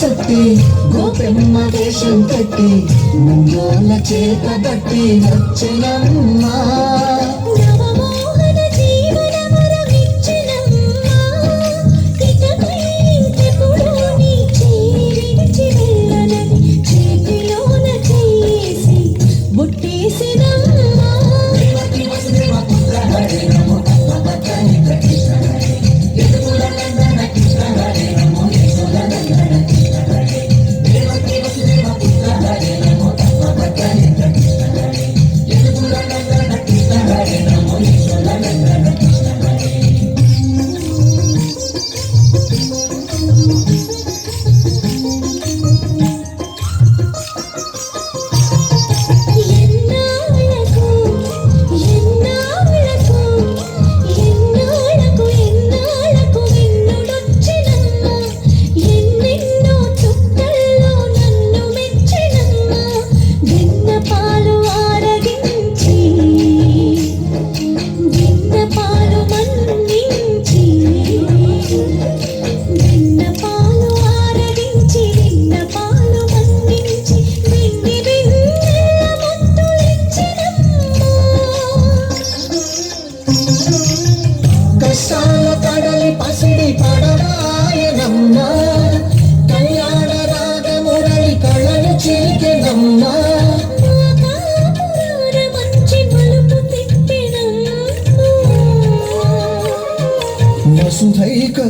చుట్టి గోపెమ్మ వేషం కట్టి ముంగోల చేత బట్టి వచ్చినమ్మా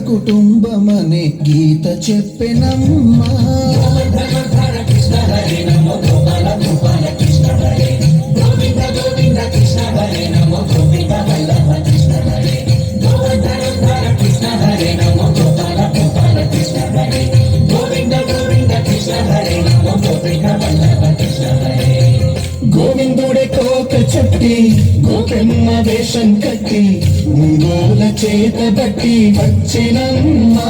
కుటుంబమనే గీత చెప్పెనమ్మా. గోవిందుడే కోక చెప్పి గోపెమ్మ వేషం కట్టి ముంగోల చేత బట్టి వచ్చినమ్మా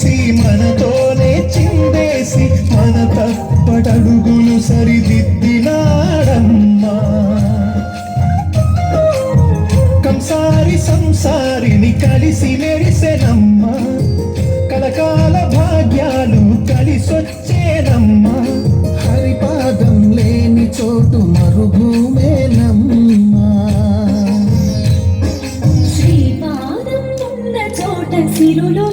అడుగేసి మనతోనే చిందేసి మన తప్పటడుగులు సరిదిద్దినాడమ్మా. కంసారి సంసారిని కలిసి మెరిసెనమ్మా. కలకాల భాగ్యాలు కలిసొచ్చేనమ్మా. హరిపాదం లేని చోటు మరుభూమేనమ్మా. శ్రీపాదం ఉన్న చోట సిరులు